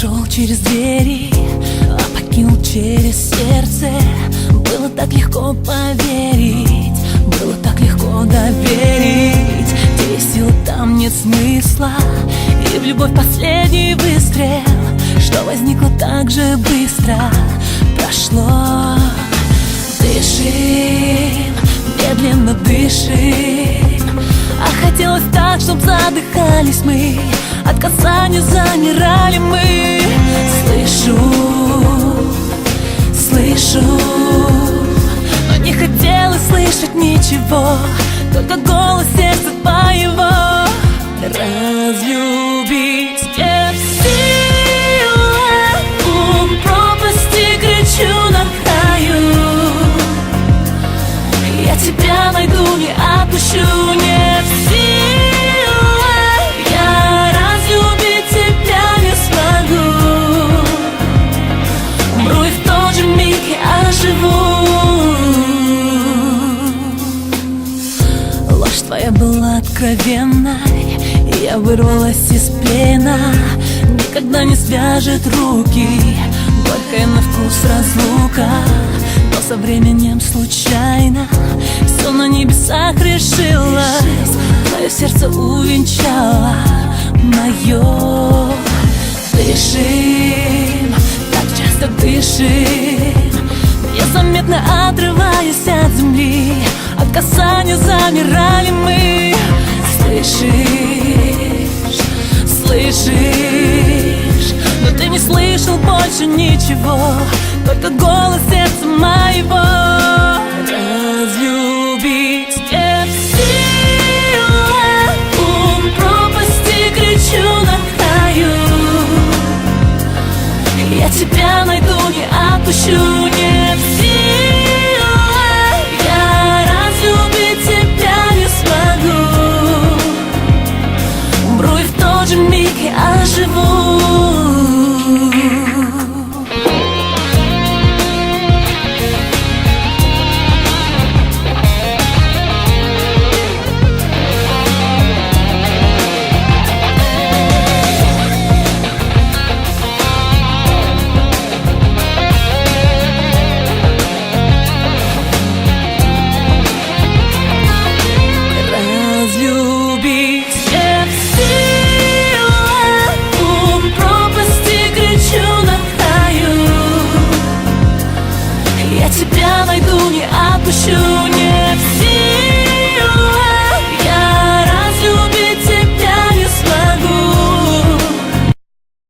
Вошел через двери, а покинул через сердце. Было так легко поверить, было так легко доверить. Где сил там нет смысла, и в любовь последний выстрел. Что возникло так же быстро, прошло. Дышим, медленно дышим. А хотелось так, чтоб задыхались мы От касания замирали мы. Слышу, слышу. Но не хотелось слышать ничего Только голос сердца твоего. Разлюбить и Я вырвалась из плена Никогда не свяжет руки. Горькая на вкус разлука Но со временем случайно Все на небесах решилось. Твое сердце увенчало Мое Дышим Так часто дышим. Незаметно отрываясь от земли. От касания замирали мы слышал больше ничего Только голос сердца моего. Разлюбить нет силы У пропасти кричу на я тебя найду, не отпущу, тебя найду, не отпущу, нет.